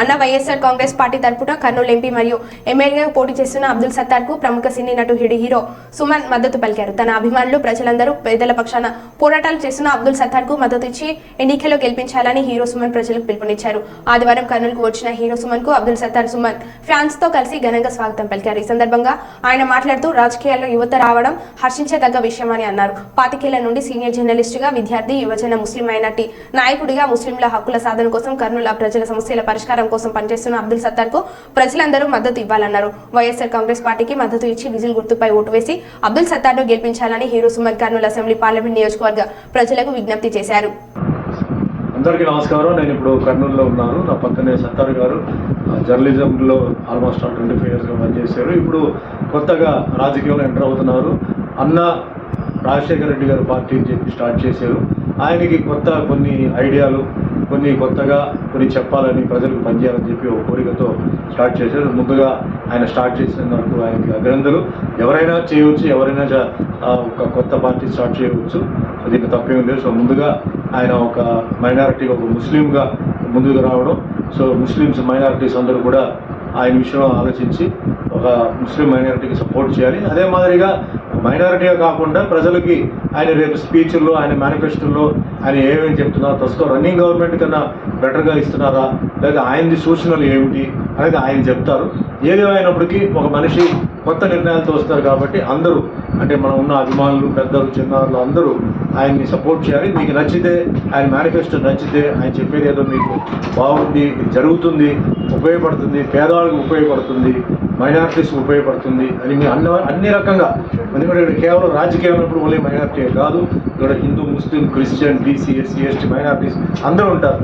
అన్న వైఎస్ఆర్ కాంగ్రెస్ పార్టీ తరపున కర్నూలు ఎంపీ మరియు ఎమ్మెల్యేగా పోటీ చేస్తున్న అబ్దుల్ సత్తార్కు ప్రముఖ సినీ నటు హిడి హీరో సుమన్ మద్దతు పలికారు. తన అభిమానులు ప్రజలందరూ పేదల పక్షాన పోరాటాలు చేస్తున్న అబ్దుల్ సత్తార్కు మద్దతు ఇచ్చి ఎన్నికల్లో గెలిపించాలని హీరో సుమన్ ప్రజలకు పిలుపునిచ్చారు. ఆదివారం కర్నూలుకు వచ్చిన హీరో సుమన్కు అబ్దుల్ సత్తార్ సుమన్ ఫ్యాన్స్తో కలిసి ఘనంగా స్వాగతం పలికారు. ఈ సందర్భంగా ఆయన మాట్లాడుతూ రాజకీయాల్లో యువత రావడం హర్షించదగ్గ విషయమని అన్నారు. పాతికేళ్ళ నుండి సీనియర్ జర్నలిస్టుగా విద్యార్థి యువజన ముస్లిం మైనార్టీ నాయకుడిగా ముస్లింల హక్కుల సాధన కోసం కర్నూలు ప్రజల సమస్యల పరిష్కారం కోసం పనిచేస్తున్న అబ్దుల్ సత్తార్కు ప్రజలందరూ మద్దతు ఇవ్వాలన్నారు. వైఎస్ఆర్ కాంగ్రెస్ పార్టీకి మద్దతు ఇచ్చి విజిల్ గుర్తుపై ఓటు వేసి అబ్దుల్ సత్తార్ను గెలిపించాలని hero Suman Kurnool assembly parliament నియోజకవర్గ ప్రజలకు విజ్ఞప్తి చేశారు. అందరికీ నమస్కారం. నేను ఇప్పుడు కర్నూలులో ఉన్నాను. నా పక్కనే సత్తారు గారు జర్నలిజంలో ఆల్మోస్ట్ ఆల్ ట్వంటీ ఫైవ్ ఇయర్స్గా పనిచేశారు. ఇప్పుడు కొత్తగా రాజకీయంలో ఎంటర్ అవుతున్నారు. అన్న రాజశేఖర రెడ్డి గారు పార్టీ అని చెప్పి స్టార్ట్ చేశారు. ఆయనకి కొత్త కొన్ని ఐడియాలు కొన్ని కొత్తగా కొన్ని చెప్పాలని ప్రజలకు పనిచేయాలని చెప్పి ఒక కోరికతో స్టార్ట్ చేశారు. ముందుగా ఆయన స్టార్ట్ చేసినందుకు ఆయనకి అభినందనలు. ఎవరైనా చేయవచ్చు ఎవరైనా చ- ఒక కొత్త పార్టీ స్టార్ట్ చేయవచ్చు. సో దీనికి తప్పేం లేదు. సో ముందుగా ఆయన ఒక మైనారిటీ ఒక ముస్లింగా ముందుకు రావడం. సో ముస్లిమ్స్ మైనారిటీస్ అందరూ కూడా ఆయన విషయంలో ఆలోచించి ఒక ముస్లిం మైనారిటీకి సపోర్ట్ చేయాలి. అదే మాదిరిగా మైనారిటీగా కాకుండా ప్రజలకి ఆయన రేపు స్పీచ్ల్లో ఆయన మేనిఫెస్టోల్లో ఆయన ఏమేమి చెప్తున్నారో ప్రస్తుతం రన్నింగ్ గవర్నమెంట్ కన్నా బెటర్గా ఇస్తున్నారా? లేదా ఆయనది సూచనలు ఏమిటి? అనేది ఆయన చెప్తారు. ఏది అయినప్పటికీ ఒక మనిషి కొత్త నిర్ణయాలతో వస్తారు కాబట్టి అందరూ అంటే మనం ఉన్న అభిమానులు పెద్దలు చిన్నారులు అందరూ ఆయన్ని సపోర్ట్ చేయాలి. మీకు నచ్చితే ఆయన మేనిఫెస్టో నచ్చితే ఆయన చెప్పేది ఏదో మీకు బాగుంది ఇది జరుగుతుంది ఉపయోగపడుతుంది పేదవాళ్ళకి ఉపయోగపడుతుంది మైనారిటీస్కి ఉపయోగపడుతుంది అని మీ అన్ని అన్ని రకంగా. ఎందుకంటే ఇక్కడ కేవలం రాజకీయం ఉన్నప్పుడు ఓన్లీ మైనారిటీ కాదు. ఇక్కడ Hindu Muslim Christian BC SC ST minorities అందరూ ఉంటారు.